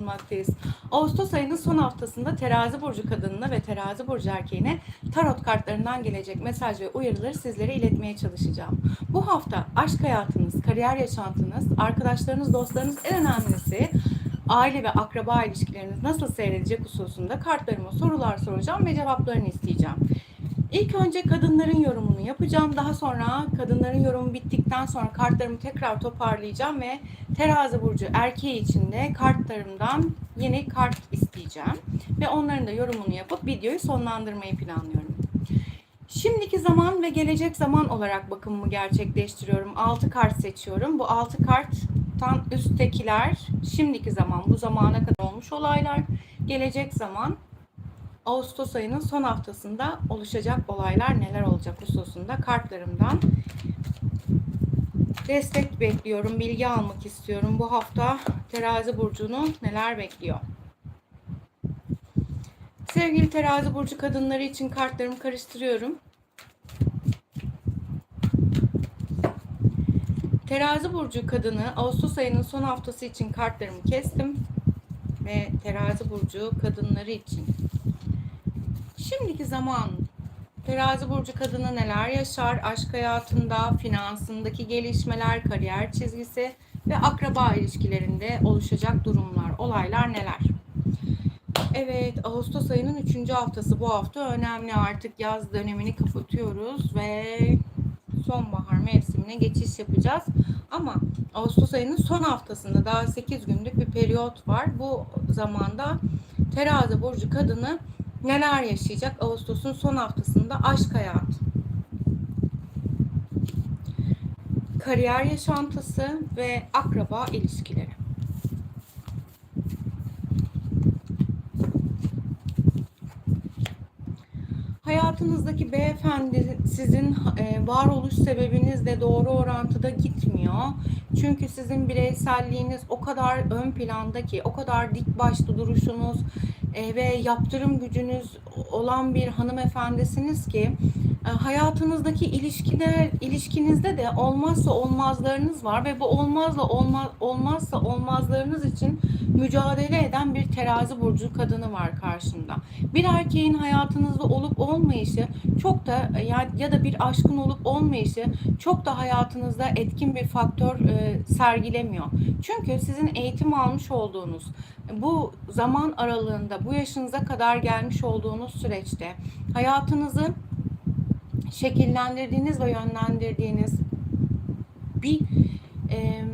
bulunmaktayız. Ağustos ayının son haftasında terazi burcu kadınına ve terazi burcu erkeğine tarot kartlarından gelecek mesaj ve uyarıları sizlere iletmeye çalışacağım. Bu hafta aşk hayatınız, kariyer yaşantınız, arkadaşlarınız, dostlarınız en önemlisi aile ve akraba ilişkileriniz nasıl seyredecek hususunda kartlarıma sorular soracağım ve cevaplarını isteyeceğim. İlk önce kadınların yorumunu yapacağım. Daha sonra kadınların yorumu bittikten sonra kartlarımı tekrar toparlayacağım ve terazi burcu erkeği için de kartlarımdan yeni kart isteyeceğim. Ve onların da yorumunu yapıp videoyu sonlandırmayı planlıyorum. Şimdiki zaman ve gelecek zaman olarak bakımımı gerçekleştiriyorum. 6 kart seçiyorum. Bu 6 karttan üsttekiler şimdiki zaman, bu zamana kadar olmuş olaylar. Gelecek zaman Ağustos ayının son haftasında oluşacak olaylar neler olacak hususunda kartlarımdan destek bekliyorum, bilgi almak istiyorum. Bu hafta terazi burcunu neler bekliyor? Sevgili terazi burcu kadınları için kartlarımı karıştırıyorum. Terazi burcu kadını Ağustos ayının son haftası için kartlarımı kestim ve terazi burcu kadınları için Şimdiki zaman terazi burcu kadını neler yaşar? Aşk hayatında, finansındaki gelişmeler, kariyer çizgisi ve akraba ilişkilerinde oluşacak durumlar, olaylar neler? Evet, Ağustos ayının 3. haftası bu hafta önemli. Artık yaz dönemini kapatıyoruz ve sonbahar mevsimine geçiş yapacağız. Ama Ağustos ayının son haftasında daha 8 günlük bir periyot var. Bu zamanda terazi burcu kadını neler yaşayacak Ağustos'un son haftasında aşk hayatı, kariyer yaşantısı ve akraba ilişkileri. Hayatınızdaki beyefendi sizin e, varoluş sebebinizle doğru orantıda gitmiyor. Çünkü sizin bireyselliğiniz o kadar ön planda ki, o kadar dik başlı duruşunuz, e, ve yaptırım gücünüz olan bir hanımefendisiniz ki hayatınızdaki ilişkiler ilişkinizde de olmazsa olmazlarınız var ve bu olmazla olmaz olmazsa olmazlarınız için mücadele eden bir terazi burcu kadını var karşında. Bir erkeğin hayatınızda olup olmayışı çok da ya, ya da bir aşkın olup olmayışı çok da hayatınızda etkin bir faktör e, sergilemiyor. Çünkü sizin eğitim almış olduğunuz bu zaman aralığında bu yaşınıza kadar gelmiş olduğunuz süreçte hayatınızı şekillendirdiğiniz ve yönlendirdiğiniz bir e,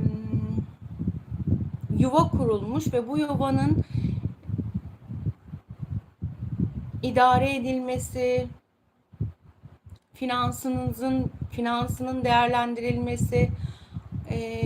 yuva kurulmuş ve bu yuvanın idare edilmesi, finansınızın finansının değerlendirilmesi, e,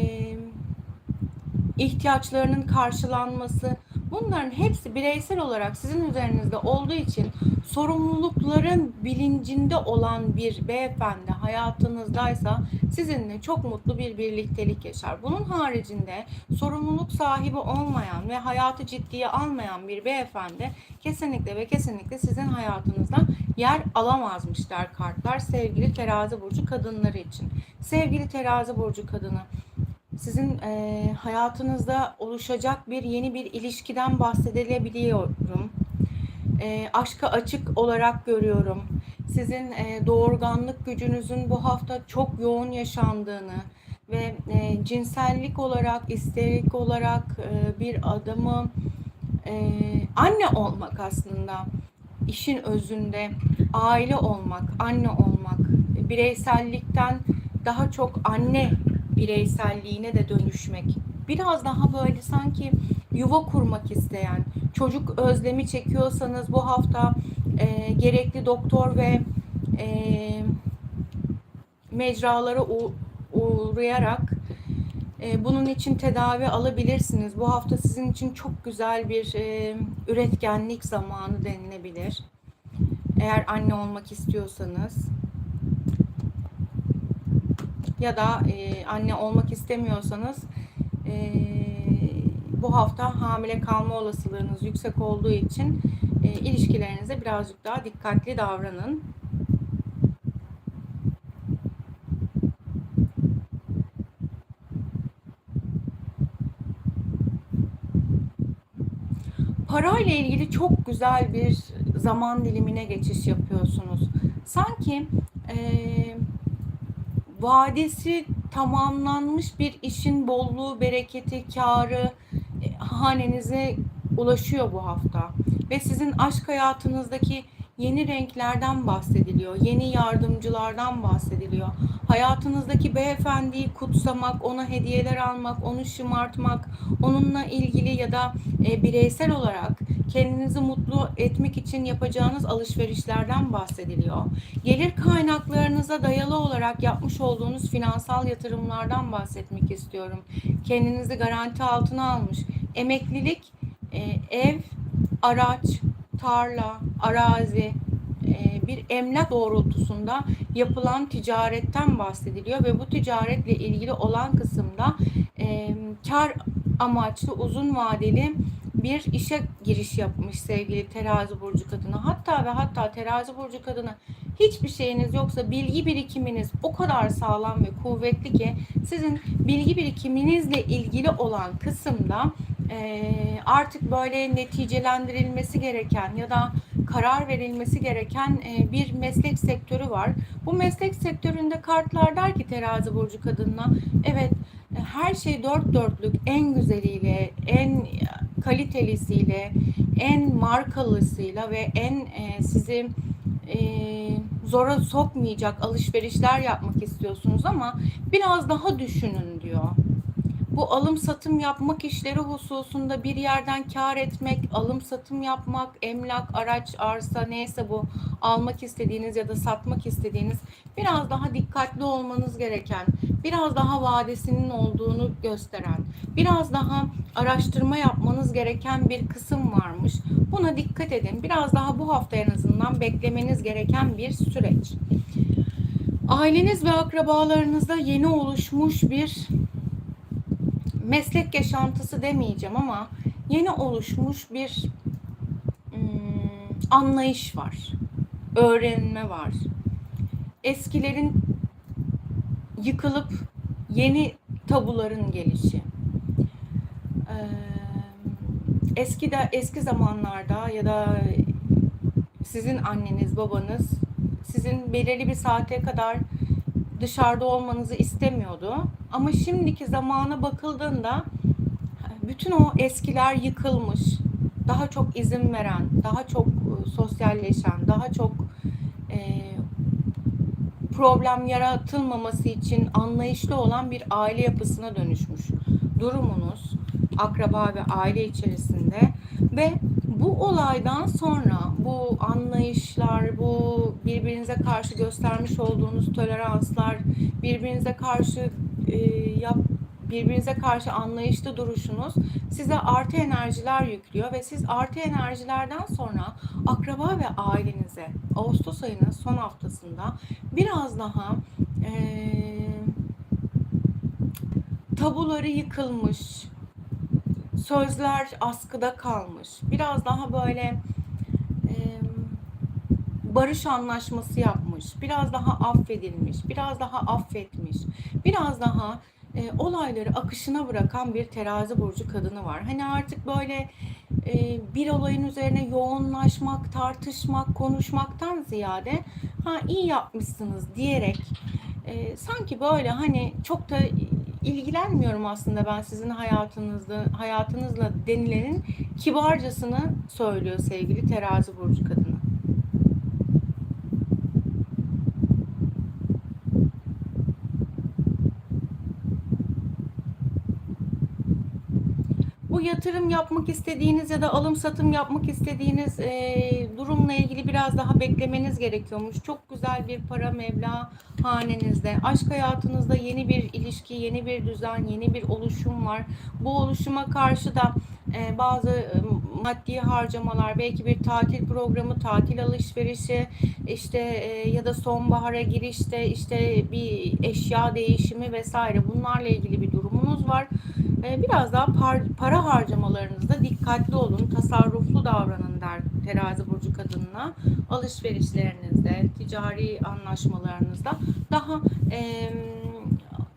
ihtiyaçlarının karşılanması, bunların hepsi bireysel olarak sizin üzerinizde olduğu için sorumlulukların bilincinde olan bir beyefendi hayatınızdaysa sizinle çok mutlu bir birliktelik yaşar. Bunun haricinde sorumluluk sahibi olmayan ve hayatı ciddiye almayan bir beyefendi kesinlikle ve kesinlikle sizin hayatınızda yer alamazmış der kartlar sevgili terazi burcu kadınları için. Sevgili terazi burcu kadını sizin e, hayatınızda oluşacak bir yeni bir ilişkiden bahsedilebiliyorum. E, aşka açık olarak görüyorum. Sizin e, doğurganlık gücünüzün bu hafta çok yoğun yaşandığını ve e, cinsellik olarak, isterik olarak e, bir adamı e, anne olmak aslında işin özünde aile olmak, anne olmak, bireysellikten daha çok anne bireyselliğine de dönüşmek. Biraz daha böyle sanki yuva kurmak isteyen, çocuk özlemi çekiyorsanız bu hafta e, gerekli doktor ve e, mecralara uğrayarak e, bunun için tedavi alabilirsiniz. Bu hafta sizin için çok güzel bir e, üretkenlik zamanı denilebilir. Eğer anne olmak istiyorsanız ya da e, anne olmak istemiyorsanız e, bu hafta hamile kalma olasılığınız yüksek olduğu için e, ilişkilerinize birazcık daha dikkatli davranın. parayla ilgili çok güzel bir zaman dilimine geçiş yapıyorsunuz. Sanki eee, vadesi tamamlanmış bir işin bolluğu, bereketi, karı e, hanenize ulaşıyor bu hafta. Ve sizin aşk hayatınızdaki yeni renklerden bahsediliyor, yeni yardımcılardan bahsediliyor. Hayatınızdaki beyefendiyi kutsamak, ona hediyeler almak, onu şımartmak, onunla ilgili ya da e, bireysel olarak kendinizi mutlu etmek için yapacağınız alışverişlerden bahsediliyor. Gelir kaynaklarınıza dayalı olarak yapmış olduğunuz finansal yatırımlardan bahsetmek istiyorum. Kendinizi garanti altına almış. Emeklilik, e, ev, araç, tarla, arazi, e, bir emlak doğrultusunda yapılan ticaretten bahsediliyor ve bu ticaretle ilgili olan kısımda e, kar amaçlı uzun vadeli bir işe giriş yapmış sevgili terazi burcu kadını. Hatta ve hatta terazi burcu kadını hiçbir şeyiniz yoksa bilgi birikiminiz o kadar sağlam ve kuvvetli ki sizin bilgi birikiminizle ilgili olan kısımda e, artık böyle neticelendirilmesi gereken ya da karar verilmesi gereken e, bir meslek sektörü var. Bu meslek sektöründe kartlar der ki terazi burcu kadınına evet her şey dört dörtlük en güzeliyle en kalitelisiyle en markalısıyla ve en e, sizi e, zora sokmayacak alışverişler yapmak istiyorsunuz ama biraz daha düşünün diyor bu alım satım yapmak işleri hususunda bir yerden kar etmek, alım satım yapmak, emlak, araç, arsa neyse bu almak istediğiniz ya da satmak istediğiniz biraz daha dikkatli olmanız gereken, biraz daha vadesinin olduğunu gösteren, biraz daha araştırma yapmanız gereken bir kısım varmış. Buna dikkat edin. Biraz daha bu hafta en azından beklemeniz gereken bir süreç. Aileniz ve akrabalarınızda yeni oluşmuş bir meslek yaşantısı demeyeceğim ama yeni oluşmuş bir ım, anlayış var. Öğrenme var. Eskilerin yıkılıp yeni tabuların gelişi. Ee, eski de eski zamanlarda ya da sizin anneniz, babanız sizin belirli bir saate kadar dışarıda olmanızı istemiyordu. Ama şimdiki zamana bakıldığında bütün o eskiler yıkılmış. Daha çok izin veren, daha çok e, sosyalleşen, daha çok e, problem yaratılmaması için anlayışlı olan bir aile yapısına dönüşmüş. Durumunuz akraba ve aile içerisinde ve bu olaydan sonra bu anlayışlar, bu birbirinize karşı göstermiş olduğunuz toleranslar, birbirinize karşı e, yap birbirinize karşı anlayışlı duruşunuz size artı enerjiler yüklüyor ve siz artı enerjilerden sonra akraba ve ailenize Ağustos ayının son haftasında biraz daha e, tabuları yıkılmış, sözler askıda kalmış. Biraz daha böyle e, barış anlaşması yapmış, biraz daha affedilmiş, biraz daha affetmiş, biraz daha e, olayları akışına bırakan bir terazi burcu kadını var. Hani artık böyle e, bir olayın üzerine yoğunlaşmak, tartışmak, konuşmaktan ziyade ha iyi yapmışsınız diyerek e, sanki böyle hani çok da ilgilenmiyorum aslında ben sizin hayatınızda hayatınızla denilenin kibarcasını söylüyor sevgili terazi burcu kadını. Bu yatırım yapmak istediğiniz ya da alım satım yapmak istediğiniz e, durumla ilgili biraz daha beklemeniz gerekiyormuş. Çok güzel bir para meblağ hanenizde. Aşk hayatınızda yeni bir ilişki, yeni bir düzen, yeni bir oluşum var. Bu oluşuma karşı da e, bazı e, maddi harcamalar, belki bir tatil programı, tatil alışverişi, işte e, ya da sonbahara girişte işte bir eşya değişimi vesaire bunlarla ilgili bir durumunuz var. E, biraz daha par, para harcamalarınızda dikkatli olun, tasarruflu davranın der terazi burcu kadınına. Alışverişlerinizde, ticari anlaşmalarınızda daha e,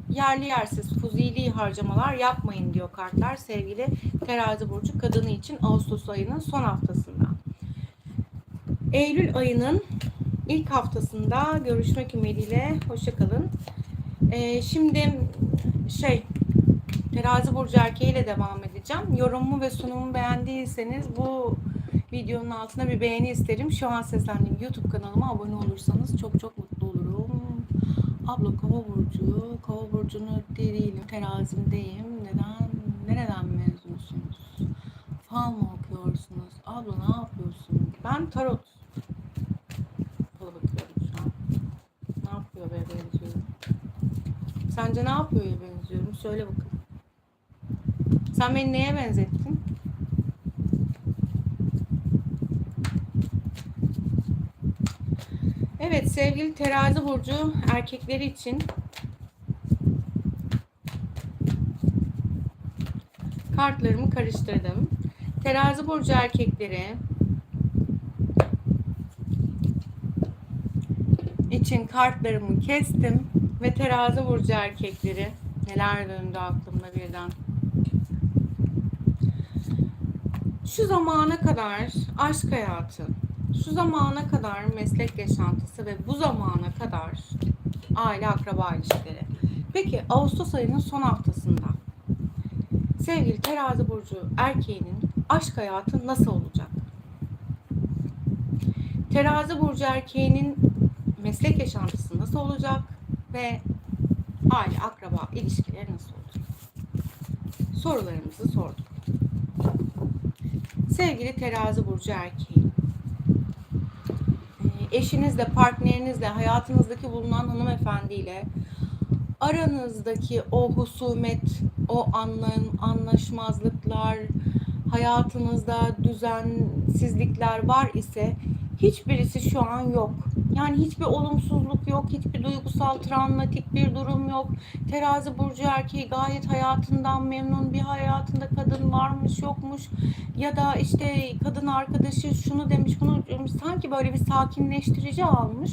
yerli yersiz fuzili harcamalar yapmayın diyor kartlar sevgili terazi burcu kadını için Ağustos ayının son haftasında. Eylül ayının ilk haftasında görüşmek ümidiyle hoşçakalın. Ee, şimdi şey terazi burcu erkeğiyle devam edeceğim. Yorumumu ve sunumumu beğendiyseniz bu videonun altına bir beğeni isterim. Şu an seslendiğim YouTube kanalıma abone olursanız çok çok mutlu olurum. Abla kova burcu, kova burcunu değilim, terazimdeyim. Neden, nereden mezunsunuz? Fal mı okuyorsunuz? Abla ne yapıyorsun? Ben tarot? Sence ne yapıyor ya benziyorum? Söyle bakalım. Sen beni neye benzettin? Evet sevgili terazi burcu erkekleri için kartlarımı karıştırdım. Terazi burcu erkekleri için kartlarımı kestim ve terazi burcu erkekleri neler döndü aklımda birden. Şu zamana kadar aşk hayatı, şu zamana kadar meslek yaşantısı ve bu zamana kadar aile akraba ilişkileri. Peki Ağustos ayının son haftasında sevgili terazi burcu erkeğinin aşk hayatı nasıl olacak? Terazi burcu erkeğinin meslek yaşantısı nasıl olacak ve aile akraba ilişkileri nasıl olacak? Sorularımızı sorduk. Sevgili terazi burcu erkeği, e, eşinizle, partnerinizle, hayatınızdaki bulunan hanımefendiyle aranızdaki o husumet, o anlam, anlaşmazlıklar, hayatınızda düzensizlikler var ise hiçbirisi şu an yok. Yani hiçbir olumsuzluk yok, hiçbir duygusal travmatik bir durum yok. Terazi burcu erkeği gayet hayatından memnun, bir hayatında kadın varmış yokmuş ya da işte kadın arkadaşı şunu demiş bunu demiş sanki böyle bir sakinleştirici almış.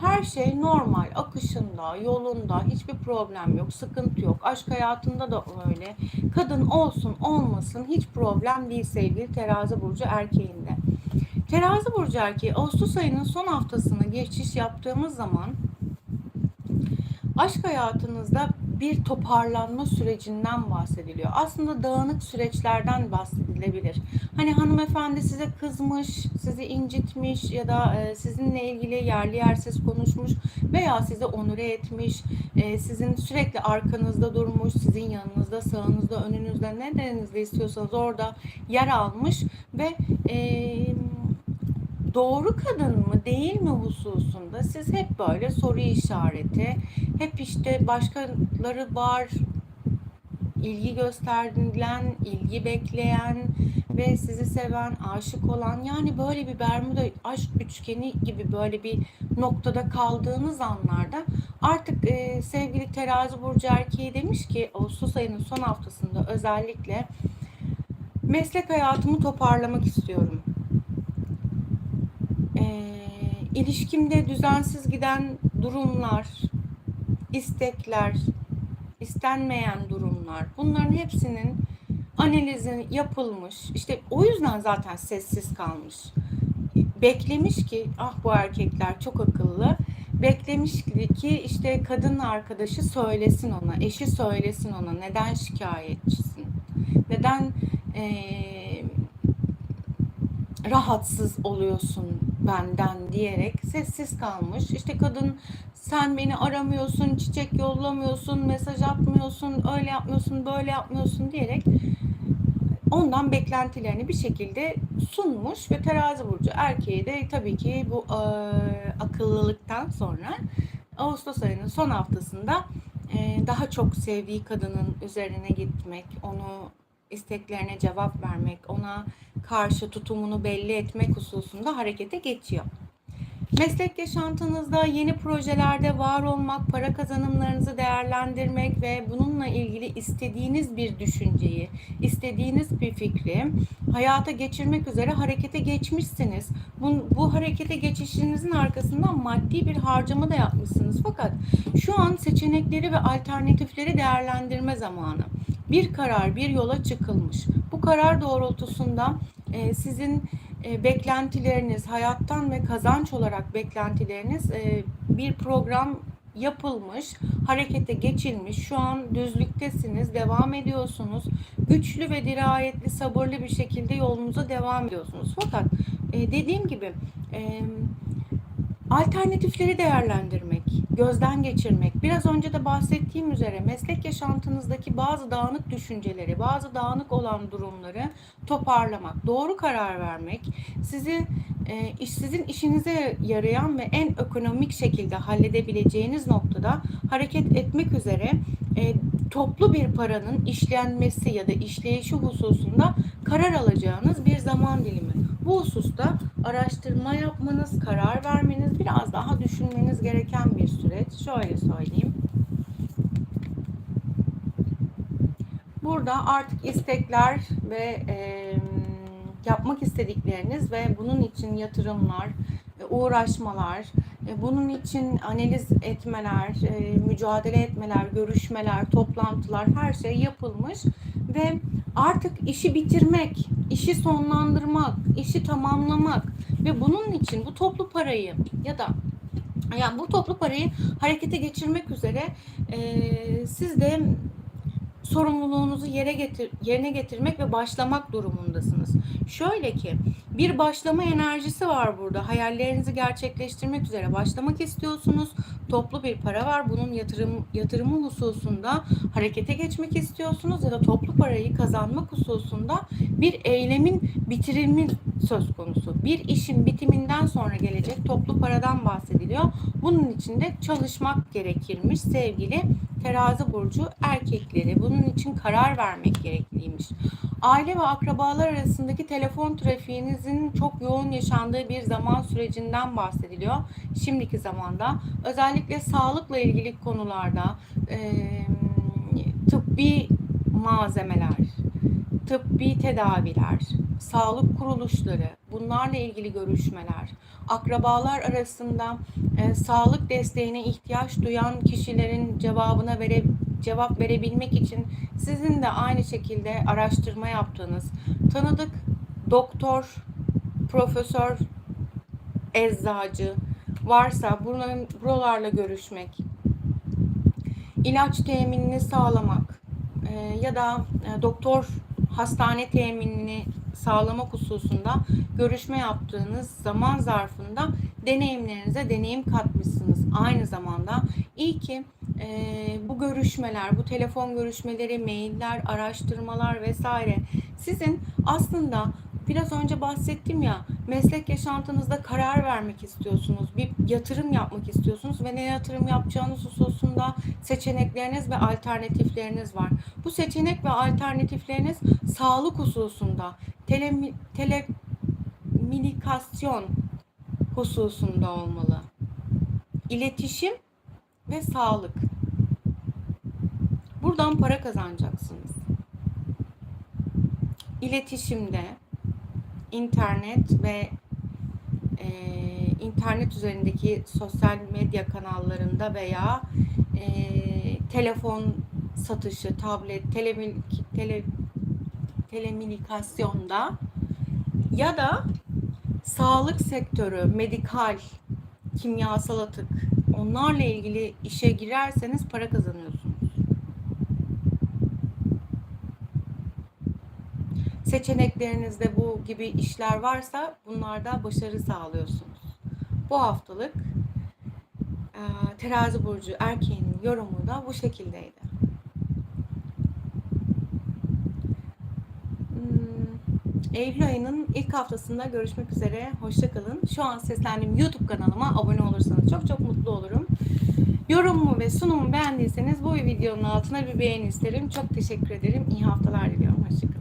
Her şey normal, akışında, yolunda, hiçbir problem yok, sıkıntı yok. Aşk hayatında da öyle. Kadın olsun olmasın hiç problem değil sevgili terazi burcu erkeğinde. Terazi burcu erkeği Ağustos ayının son haftasını geçiş yaptığımız zaman aşk hayatınızda bir toparlanma sürecinden bahsediliyor. Aslında dağınık süreçlerden bahsedilebilir. Hani hanımefendi size kızmış, sizi incitmiş ya da e, sizinle ilgili yerli yersiz konuşmuş veya sizi onure etmiş, e, sizin sürekli arkanızda durmuş, sizin yanınızda, sağınızda, önünüzde, nedenizde istiyorsanız orada yer almış ve e, doğru kadın mı değil mi hususunda siz hep böyle soru işareti, hep işte başkaları var, ilgi gösterilen, ilgi bekleyen ve sizi seven, aşık olan yani böyle bir Bermuda aşk üçgeni gibi böyle bir noktada kaldığınız anlarda artık e, sevgili terazi burcu erkeği demiş ki Ağustos ayının son haftasında özellikle meslek hayatımı toparlamak istiyorum e, ilişkimde düzensiz giden durumlar, istekler, istenmeyen durumlar bunların hepsinin analizi yapılmış. İşte o yüzden zaten sessiz kalmış. Beklemiş ki ah bu erkekler çok akıllı. Beklemiş ki işte kadın arkadaşı söylesin ona, eşi söylesin ona neden şikayetçisin? Neden eee rahatsız oluyorsun benden diyerek sessiz kalmış. İşte kadın sen beni aramıyorsun, çiçek yollamıyorsun, mesaj atmıyorsun, öyle yapmıyorsun, böyle yapmıyorsun diyerek ondan beklentilerini bir şekilde sunmuş ve terazi burcu erkeği de tabii ki bu e, akıllılıktan sonra Ağustos ayının son haftasında e, daha çok sevdiği kadının üzerine gitmek, onu isteklerine cevap vermek, ona karşı tutumunu belli etmek hususunda harekete geçiyor. Meslek yaşantınızda yeni projelerde var olmak, para kazanımlarınızı değerlendirmek ve bununla ilgili istediğiniz bir düşünceyi, istediğiniz bir fikri hayata geçirmek üzere harekete geçmişsiniz. Bu, bu harekete geçişinizin arkasından maddi bir harcama da yapmışsınız. Fakat şu an seçenekleri ve alternatifleri değerlendirme zamanı. Bir karar, bir yola çıkılmış. Bu karar doğrultusunda e, sizin e, beklentileriniz, hayattan ve kazanç olarak beklentileriniz e, bir program yapılmış, harekete geçilmiş. Şu an düzlüktesiniz, devam ediyorsunuz. Güçlü ve dirayetli, sabırlı bir şekilde yolunuza devam ediyorsunuz. Fakat e, dediğim gibi e, alternatifleri değerlendirmek, gözden geçirmek, biraz önce de bahsettiğim üzere meslek yaşantınızdaki bazı dağınık düşünceleri, bazı dağınık olan durumları toparlamak, doğru karar vermek, sizi e, sizin işinize yarayan ve en ekonomik şekilde halledebileceğiniz noktada hareket etmek üzere e, toplu bir paranın işlenmesi ya da işleyişi hususunda karar alacağınız bir zaman dilimi. Bu hususta araştırma yapmanız, karar vermeniz, biraz daha düşünmeniz gereken bir süreç. Şöyle söyleyeyim. Burada artık istekler ve e, yapmak istedikleriniz ve bunun için yatırımlar, e, uğraşmalar, e, bunun için analiz etmeler, e, mücadele etmeler, görüşmeler, toplantılar her şey yapılmış ve artık işi bitirmek, işi sonlandırmak, işi tamamlamak ve bunun için bu toplu parayı ya da yani bu toplu parayı harekete geçirmek üzere e, siz de sorumluluğunuzu yere getir, yerine getirmek ve başlamak durumundasınız. Şöyle ki bir başlama enerjisi var burada. Hayallerinizi gerçekleştirmek üzere başlamak istiyorsunuz. Toplu bir para var. Bunun yatırım yatırımı hususunda harekete geçmek istiyorsunuz ya da toplu parayı kazanmak hususunda bir eylemin bitirilmi söz konusu. Bir işin bitiminden sonra gelecek toplu paradan bahsediliyor. Bunun için de çalışmak gerekirmiş sevgili terazi burcu erkekleri. Bunun için karar vermek gerekliymiş. Aile ve akrabalar arasındaki telefon trafiğinizin çok yoğun yaşandığı bir zaman sürecinden bahsediliyor. Şimdiki zamanda özellikle sağlıkla ilgili konularda e, tıbbi malzemeler, tıbbi tedaviler, sağlık kuruluşları, bunlarla ilgili görüşmeler, akrabalar arasında e, sağlık desteğine ihtiyaç duyan kişilerin cevabına vere, cevap verebilmek için sizin de aynı şekilde araştırma yaptığınız tanıdık doktor, profesör, eczacı varsa bunların buralarla görüşmek, ilaç teminini sağlamak e, ya da e, doktor hastane teminini sağlamak hususunda görüşme yaptığınız zaman zarfında deneyimlerinize deneyim katmışsınız. Aynı zamanda iyi ki e, bu görüşmeler, bu telefon görüşmeleri, mailler, araştırmalar vesaire sizin aslında biraz önce bahsettim ya meslek yaşantınızda karar vermek istiyorsunuz. Bir yatırım yapmak istiyorsunuz ve ne yatırım yapacağınız hususunda seçenekleriniz ve alternatifleriniz var. Bu seçenek ve alternatifleriniz sağlık hususunda, tele, teleminikasyon hususunda olmalı. İletişim ve sağlık. Buradan para kazanacaksınız. İletişimde, internet ve e, internet üzerindeki sosyal medya kanallarında veya e, telefon satışı, tablet, tele, tele, telemünikasyonda ya da sağlık sektörü, medikal, kimyasal atık onlarla ilgili işe girerseniz para kazanıyorsunuz. Seçeneklerinizde bu gibi işler varsa bunlarda başarı sağlıyorsunuz. Bu haftalık e, terazi burcu erkeğinin yorumu da bu şekildeydi. Hmm, Eylül ayının ilk haftasında görüşmek üzere. Hoşçakalın. Şu an seslendiğim YouTube kanalıma abone olursanız çok çok mutlu olurum. Yorumumu ve sunumumu beğendiyseniz bu videonun altına bir beğeni isterim. Çok teşekkür ederim. İyi haftalar diliyorum. Hoşçakalın.